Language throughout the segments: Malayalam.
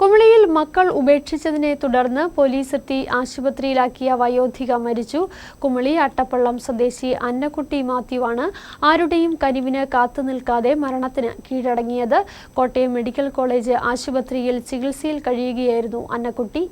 കുമളിയിൽ മക്കൾ ഉപേക്ഷിച്ചതിനെ തുടർന്ന് പോലീസ് എത്തി ആശുപത്രിയിലാക്കിയ വയോധിക മരിച്ചു. കുമളി അട്ടപ്പള്ളം സ്വദേശി അന്നക്കുട്ടി മാത്യുവാണ് ആരുടെയും കനിവിന് കാത്തുനിൽക്കാതെ മരണത്തിന് കീഴടങ്ങിയത്. കോട്ടയം മെഡിക്കൽ കോളേജ് ആശുപത്രിയിൽ ചികിത്സയിൽ കഴിയുകയായിരുന്നു അന്നക്കുട്ടി.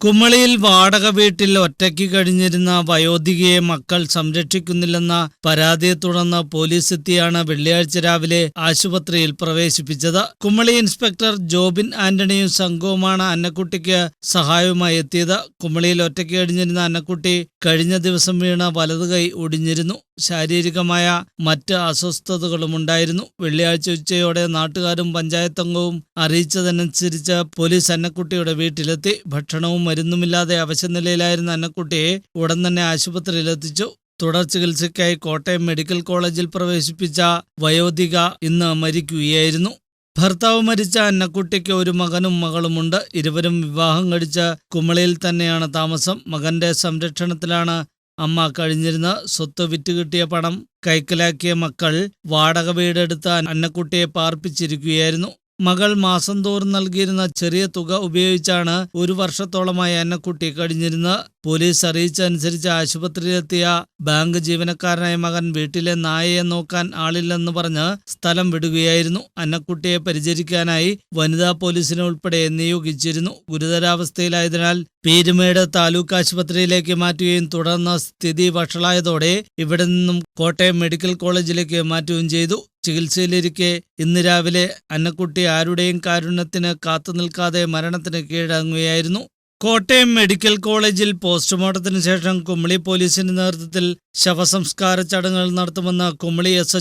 കുമളിയിൽ വാടക വീട്ടിൽ ഒറ്റയ്ക്ക് കഴിഞ്ഞിരുന്ന വയോധികയെ മക്കൾ സംരക്ഷിക്കുന്നില്ലെന്ന പരാതിയെ തുടർന്ന് പോലീസ് എത്തിയാണ് വെള്ളിയാഴ്ച രാവിലെ ആശുപത്രിയിൽ പ്രവേശിപ്പിച്ചത്. കുമളി ഇൻസ്പെക്ടർ ജോബിൻ ആന്റണിയും സംഘവുമാണ് അന്നക്കുട്ടിക്ക് സഹായവുമായി എത്തിയത്. കുമളിയിൽ ഒറ്റയ്ക്ക് കഴിഞ്ഞിരുന്ന അന്നക്കുട്ടി കഴിഞ്ഞ ദിവസം വീണ വലതുകൈ ഒടിഞ്ഞിരുന്നു. ശാരീരികമായ മറ്റ് അസ്വസ്ഥതകളും ഉണ്ടായിരുന്നു. വെള്ളിയാഴ്ച ഉച്ചയോടെ നാട്ടുകാരും പഞ്ചായത്തംഗവും അറിയിച്ചതനുസരിച്ച് പോലീസ് അന്നക്കുട്ടിയുടെ വീട്ടിലെത്തി. ഭക്ഷണവും മരുന്നുമില്ലാതെ അവശനിലയിലായിരുന്ന അന്നക്കുട്ടിയെ ഉടൻ തന്നെ ആശുപത്രിയിലെത്തിച്ചു തുടർ ചികിത്സയ്ക്കായി കോട്ടയം മെഡിക്കൽ കോളേജിൽ പ്രവേശിപ്പിച്ച വയോധിക ഇന്ന് മരിക്കുകയായിരുന്നു. ഭർത്താവ് മരിച്ച അന്നക്കുട്ടിക്ക് ഒരു മകനും മകളുമുണ്ട്. ഇരുവരും വിവാഹം കഴിച്ച കുമളിയിൽ തന്നെയാണ് താമസം. മകന്റെ സംരക്ഷണത്തിലാണ് അമ്മ കഴിഞ്ഞിരുന്ന സ്വത്ത് വിറ്റുകിട്ടിയ പണം കൈക്കലാക്കിയ മക്കൾ വാടക വീടെടുത്ത് അന്നക്കുട്ടിയെ പാർപ്പിച്ചിരിക്കുകയായിരുന്നു. മകൾ മാസം തോറും നൽകിയിരുന്ന ചെറിയ തുക ഉപയോഗിച്ചാണ് ഒരു വർഷത്തോളമായി അന്നക്കുട്ടി കഴിഞ്ഞിരുന്നത് പോലീസ് അറിയിച്ചനുസരിച്ച് ആശുപത്രിയിലെത്തിയ ബാങ്ക് ജീവനക്കാരനായ മകൻ വീട്ടിലെ നായയെ നോക്കാൻ ആളില്ലെന്ന് പറഞ്ഞ് സ്ഥലം വിടുകയായിരുന്നു. അന്നക്കുട്ടിയെ പരിചരിക്കാനായി വനിതാ പോലീസിനെ ഉൾപ്പെടെ നിയോഗിച്ചിരുന്നു ഗുരുതരാവസ്ഥയിലായതിനാൽ പീരുമേട് താലൂക്ക് ആശുപത്രിയിലേക്ക് മാറ്റുകയും തുടർന്ന് സ്ഥിതി വഷളായതോടെ ഇവിടെ നിന്നും കോട്ടയം മെഡിക്കൽ കോളേജിലേക്ക് മാറ്റുകയും ചെയ്തു. ചികിത്സയിലിരിക്കെ ഇന്ന് രാവിലെ അന്നക്കുട്ടി ആരുടെയും കാരുണ്യത്തിന് കാത്തുനിൽക്കാതെ മരണത്തിന് കീഴടങ്ങുകയായിരുന്നു. കോട്ടയം മെഡിക്കൽ കോളേജിൽ പോസ്റ്റ്മോർട്ടത്തിന് ശേഷം കുമളി പോലീസിന്റെ നേതൃത്വത്തിൽ ശവസംസ്കാര ചടങ്ങുകൾ നടത്തുമെന്ന് കുമളി എസ്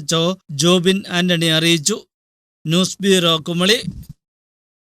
ജോബിൻ ആന്റണി അറിയിച്ചു. News bureau Kumily.